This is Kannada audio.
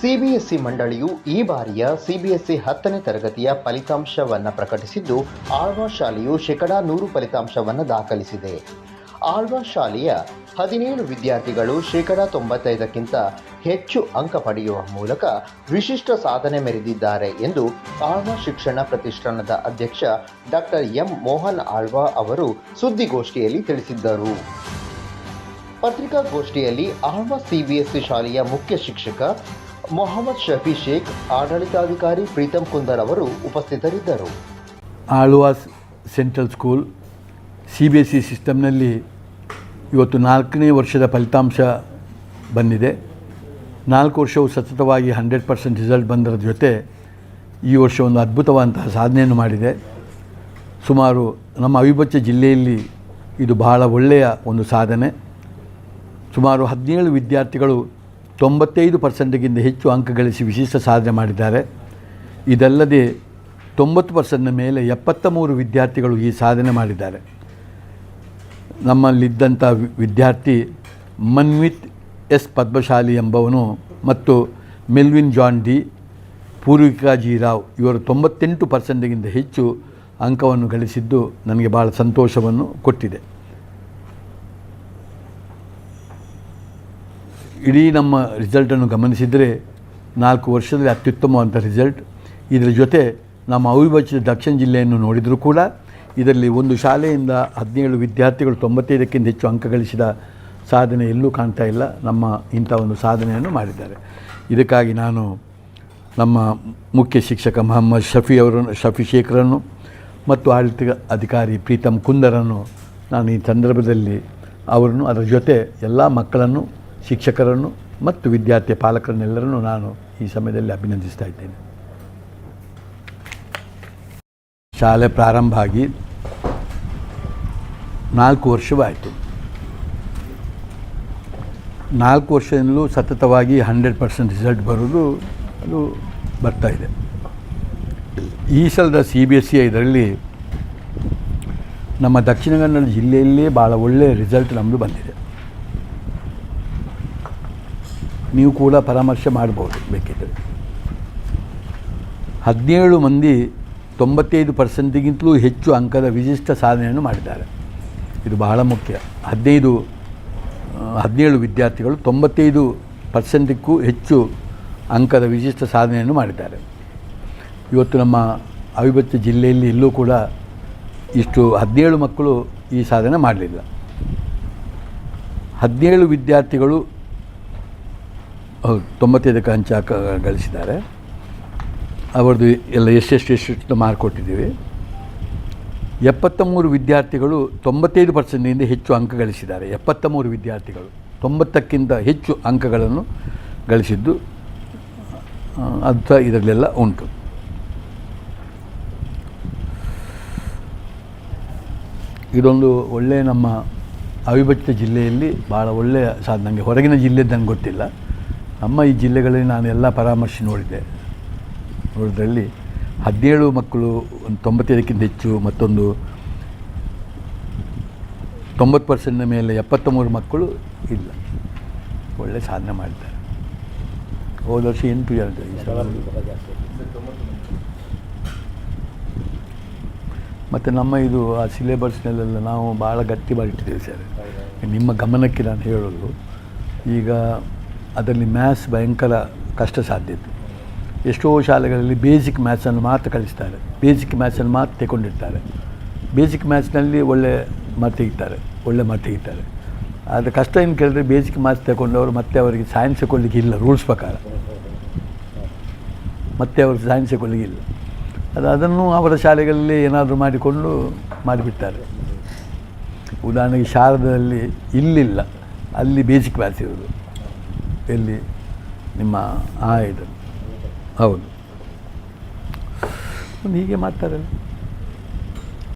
ಸಿಬಿಎಸ್ಇ ಮಂಡಳಿಯು ಈ ಬಾರಿಯ ಸಿಬಿಎಸ್ಇ ಹತ್ತನೇ ತರಗತಿಯ ಫಲಿತಾಂಶವನ್ನು ಪ್ರಕಟಿಸಿದ್ದು, ಆಳ್ವಾ ಶಾಲೆಯು ಶೇಕಡಾ ನೂರು ಫಲಿತಾಂಶವನ್ನು ದಾಖಲಿಸಿದೆ. ಆಳ್ವಾ ಶಾಲೆಯ ಹದಿನೇಳು ವಿದ್ಯಾರ್ಥಿಗಳು ಶೇಕಡಾ ತೊಂಬತ್ತೈದಕ್ಕಿಂತ ಹೆಚ್ಚು ಅಂಕ ಪಡೆಯುವ ಮೂಲಕ ವಿಶಿಷ್ಟ ಸಾಧನೆ ಮೆರೆದಿದ್ದಾರೆ ಎಂದು ಆಳ್ವಾ ಶಿಕ್ಷಣ ಪ್ರತಿಷ್ಠಾನದ ಅಧ್ಯಕ್ಷ ಡಾಕ್ಟರ್ ಎಂ ಮೋಹನ್ ಆಳ್ವಾ ಅವರು ಸುದ್ದಿಗೋಷ್ಠಿಯಲ್ಲಿ ತಿಳಿಸಿದ್ದರು. ಪತ್ರಿಕಾಗೋಷ್ಠಿಯಲ್ಲಿ ಆಳ್ವಾ ಸಿಬಿಎಸ್ಇ ಶಾಲೆಯ ಮುಖ್ಯ ಶಿಕ್ಷಕ ಮೊಹಮ್ಮದ್ ಶಫಿ ಶೇಖ್ ಆಡಳಿತಾಧಿಕಾರಿ ಪ್ರೀತಮ್ ಕುಂದರ್ ಅವರು ಉಪಸ್ಥಿತರಿದ್ದರು. Alvas central school, C B S C ಸಿಸ್ಟಮ್ನಲ್ಲಿ ಇವತ್ತು ನಾಲ್ಕನೇ ವರ್ಷದ ಫಲಿತಾಂಶ ಬಂದಿದೆ. ನಾಲ್ಕು ವರ್ಷವು ಸತತವಾಗಿ ಹಂಡ್ರೆಡ್ ಪರ್ಸೆಂಟ್ ರಿಸಲ್ಟ್ ಬಂದರ ಜೊತೆ ಈ ವರ್ಷ ಒಂದು ಅದ್ಭುತವಾದಂತಹ ಸಾಧನೆಯನ್ನು ಮಾಡಿದೆ. ಸುಮಾರು ನಮ್ಮ ಅವಿಭಜ್ಯ ಜಿಲ್ಲೆಯಲ್ಲಿ ಇದು ಬಹಳ ಒಳ್ಳೆಯ ಒಂದು ಸಾಧನೆ. ಸುಮಾರು ಹದಿನೇಳು ವಿದ್ಯಾರ್ಥಿಗಳು ತೊಂಬತ್ತೈದು ಪರ್ಸೆಂಟ್ಗಿಂತ ಹೆಚ್ಚು ಅಂಕ ಗಳಿಸಿ ವಿಶಿಷ್ಟ ಸಾಧನೆ ಮಾಡಿದ್ದಾರೆ. ಇದಲ್ಲದೆ ತೊಂಬತ್ತು ಪರ್ಸೆಂಟ್ನ ಮೇಲೆ ಎಪ್ಪತ್ತ ಮೂರು ವಿದ್ಯಾರ್ಥಿಗಳು ಈ ಸಾಧನೆ ಮಾಡಿದ್ದಾರೆ. ನಮ್ಮಲ್ಲಿದ್ದಂಥ ವಿದ್ಯಾರ್ಥಿ ಮನ್ವಿತ್ ಎಸ್ ಪದ್ಮಶಾಲಿ ಎಂಬವನು ಮತ್ತು Melvin John D Purvika G Rao ಇವರು ತೊಂಬತ್ತೆಂಟು ಪರ್ಸೆಂಟ್ಗಿಂತ ಹೆಚ್ಚು ಅಂಕವನ್ನು ಗಳಿಸಿದ್ದು ನನಗೆ ಭಾಳ ಸಂತೋಷವನ್ನು ಕೊಟ್ಟಿದೆ. ಇಡೀ ನಮ್ಮ ರಿಸಲ್ಟನ್ನು ಗಮನಿಸಿದರೆ ನಾಲ್ಕು ವರ್ಷದಲ್ಲಿ ಅತ್ಯುತ್ತಮವಾದಂಥ ರಿಸಲ್ಟ್ ಇದರ ಜೊತೆ ನಮ್ಮ ಅವಿಭಾಜ್ಯ ದಕ್ಷಿಣ ಜಿಲ್ಲೆಯನ್ನು ನೋಡಿದರೂ ಕೂಡ ಇದರಲ್ಲಿ ಒಂದು ಶಾಲೆಯಿಂದ ಹದಿನೇಳು ವಿದ್ಯಾರ್ಥಿಗಳು ತೊಂಬತ್ತೈದಕ್ಕಿಂತ ಹೆಚ್ಚು ಅಂಕ ಗಳಿಸಿದ ಸಾಧನೆ ಎಲ್ಲೂ ಕಾಣ್ತಾ ಇಲ್ಲ. ನಮ್ಮ ಇಂಥ ಒಂದು ಸಾಧನೆಯನ್ನು ಮಾಡಿದ್ದಾರೆ. ಇದಕ್ಕಾಗಿ ನಾನು ನಮ್ಮ ಮುಖ್ಯ ಶಿಕ್ಷಕ ಮೊಹಮ್ಮದ್ ಶಫಿ ಅವರನ್ನು, ಶಫಿ ಶೇಖರನ್ನು ಮತ್ತು ಆಡಳಿತ ಅಧಿಕಾರಿ ಪ್ರೀತಮ್ ಕುಂದರನ್ನು ನಾನು ಈ ಸಂದರ್ಭದಲ್ಲಿ ಅವರನ್ನು, ಅದರ ಜೊತೆ ಎಲ್ಲ ಮಕ್ಕಳನ್ನು ಶಿಕ್ಷಕರನ್ನು ಮತ್ತು ವಿದ್ಯಾರ್ಥಿ ಪಾಲಕರನ್ನೆಲ್ಲರನ್ನು ನಾನು ಈ ಸಮಯದಲ್ಲಿ ಅಭಿನಂದಿಸ್ತಾ ಇದ್ದೇನೆ. ಶಾಲೆ ಪ್ರಾರಂಭ ಆಗಿ ನಾಲ್ಕು ವರ್ಷವಾಯಿತು. ನಾಲ್ಕು ವರ್ಷದಿಂದಲೂ ಸತತವಾಗಿ ಹಂಡ್ರೆಡ್ ಪರ್ಸೆಂಟ್ ರಿಸಲ್ಟ್ ಬರೋದು ಅದು ಬರ್ತಾ ಇದೆ. ಈ ಸಲದ ಸಿ ಬಿ ಎಸ್ ಸಿ ಇದರಲ್ಲಿ ನಮ್ಮ ದಕ್ಷಿಣ ಕನ್ನಡ ಜಿಲ್ಲೆಯಲ್ಲೇ ಭಾಳ ಒಳ್ಳೆಯ ರಿಸಲ್ಟ್ ನಮ್ಮದು ಬಂದಿದೆ. ನೀವು ಕೂಡ ಪರಾಮರ್ಶೆ ಮಾಡ್ಬೋದು ಬೇಕಿದ್ದರೆ ಹದಿನೇಳು ಮಂದಿ ತೊಂಬತ್ತೈದು ಪರ್ಸೆಂಟಿಗಿಂತಲೂ ಹೆಚ್ಚು ಅಂಕದ ವಿಶಿಷ್ಟ ಸಾಧನೆಯನ್ನು ಮಾಡಿದ್ದಾರೆ. ಇದು ಬಹಳ ಮುಖ್ಯ. ಹದಿನೈದು, ಹದಿನೇಳು ವಿದ್ಯಾರ್ಥಿಗಳು ತೊಂಬತ್ತೈದು ಪರ್ಸೆಂಟಿಗೂ ಹೆಚ್ಚು ಅಂಕದ ವಿಶಿಷ್ಟ ಸಾಧನೆಯನ್ನು ಮಾಡಿದ್ದಾರೆ. ಇವತ್ತು ನಮ್ಮ ಅವಿಭಕ್ತ ಜಿಲ್ಲೆಯಲ್ಲಿ ಎಲ್ಲೂ ಕೂಡ ಇಷ್ಟು ಹದಿನೇಳು ಮಕ್ಕಳು ಈ ಸಾಧನೆ ಮಾಡಲಿಲ್ಲ. ಹದಿನೇಳು ವಿದ್ಯಾರ್ಥಿಗಳು ಹೌದು, ತೊಂಬತ್ತೈದಕ್ಕೆ ಅಂಚ ಅಂಕ ಗಳಿಸಿದ್ದಾರೆ. ಅವರದ್ದು ಎಲ್ಲ ಎಷ್ಟೆಷ್ಟು ಎಷ್ಟು ಮಾರ್ಕ್ ಕೊಟ್ಟಿದ್ದೀವಿ. ಎಪ್ಪತ್ತ ಮೂರು ವಿದ್ಯಾರ್ಥಿಗಳು ತೊಂಬತ್ತೈದು ಪರ್ಸೆಂಟಿಂದ ಹೆಚ್ಚು ಅಂಕ ಗಳಿಸಿದ್ದಾರೆ. ಎಪ್ಪತ್ತ ಮೂರು ವಿದ್ಯಾರ್ಥಿಗಳು ತೊಂಬತ್ತಕ್ಕಿಂತ ಹೆಚ್ಚು ಅಂಕಗಳನ್ನು ಗಳಿಸಿದ್ದು ಅರ್ಥ ಇದರಲ್ಲೆಲ್ಲ ಉಂಟು. ಇದೊಂದು ಒಳ್ಳೆಯ ನಮ್ಮ ಅವಿಭಕ್ತ ಜಿಲ್ಲೆಯಲ್ಲಿ ಭಾಳ ಒಳ್ಳೆಯ ಸಾಧನೆ. ನನಗೆ ಹೊರಗಿನ ಜಿಲ್ಲೆದ್ದು ನನಗೆ ಗೊತ್ತಿಲ್ಲ. ನಮ್ಮ ಈ ಜಿಲ್ಲೆಗಳಲ್ಲಿ ನಾನು ಎಲ್ಲ ಪರಾಮರ್ಶೆ ನೋಡಿದ್ದೆ. ನೋಡಿದ್ರಲ್ಲಿ ಹದಿನೇಳು ಮಕ್ಕಳು, ಒಂದು ತೊಂಬತ್ತೈದಕ್ಕಿಂತ ಹೆಚ್ಚು, ಮತ್ತೊಂದು ತೊಂಬತ್ತು ಪರ್ಸೆಂಟ್ನ ಮೇಲೆ ಎಪ್ಪತ್ತ ಮೂರು ಮಕ್ಕಳು ಇಲ್ಲ. ಒಳ್ಳೆ ಸಾಧನೆ ಮಾಡಿದ್ದಾರೆ. ಹೋದ ವರ್ಷ ಎಂಟು ಜನ ಮತ್ತು ನಮ್ಮ ಇದು, ಆ ಸಿಲೆಬಸ್ನಲ್ಲೆಲ್ಲ ನಾವು ಭಾಳ ಗಟ್ಟಿ ಮಾಡಿಟ್ಟಿದ್ದೇವೆ ಸರ್. ನಿಮ್ಮ ಗಮನಕ್ಕೆ ನಾನು ಹೇಳೋದು, ಈಗ ಅದರಲ್ಲಿ ಮ್ಯಾಥ್ಸ್ ಭಯಂಕರ ಕಷ್ಟ ಸಾಧ್ಯತೆ ಎಷ್ಟೋ ಶಾಲೆಗಳಲ್ಲಿ ಬೇಸಿಕ್ ಮ್ಯಾಥ್ಸನ್ನು ಮಾತ್ರ ಕಲಿಸ್ತಾರೆ. ಬೇಸಿಕ್ ಮ್ಯಾಥ್ಸನ್ನು ಮಾತ್ರ ತೆಗೊಂಡಿರ್ತಾರೆ ಬೇಸಿಕ್ ಮ್ಯಾಥ್ಸ್ನಲ್ಲಿ ಒಳ್ಳೆ ಮಾರ್ಕ್ ತೆಗಿತಾರೆ, ಒಳ್ಳೆ ಮಾರ್ಕ್ ತೆಗಿತಾರೆ. ಆದರೆ ಕಷ್ಟ ಏನು ಕೇಳಿದ್ರೆ ಬೇಸಿಕ್ ಮ್ಯಾಥ್ಸ್ ತಗೊಂಡವರು ಮತ್ತೆ ಅವರಿಗೆ ಸೈನ್ಸ್ ತಗೊಳ್ಳಿಕ್ಕೆ ಇಲ್ಲ ರೂಲ್ಸ್ ಪ್ರಕಾರ. ಮತ್ತೆ ಅವ್ರಿಗೆ ಸೈನ್ಸ್ ತಗೊಳ್ಳಿಕ್ಕೆ ಇಲ್ಲ. ಅದು ಅದನ್ನು ಅವರ ಶಾಲೆಗಳಲ್ಲಿ ಏನಾದರೂ ಮಾಡಿಕೊಂಡು ಮಾಡಿಬಿಡ್ತಾರೆ. ಉದಾಹರಣೆಗೆ ಶಾರದದಲ್ಲಿ ಇಲ್ಲಿಲ್ಲ. ಅಲ್ಲಿ ಬೇಸಿಕ್ ಮ್ಯಾಥ್ಸ್ ಇರೋದು. ಎಲ್ಲಿ ನಿಮ್ಮ ಆ ಇದು. ಹೌದು. ಹೀಗೆ ಮಾಡ್ತಾರೆ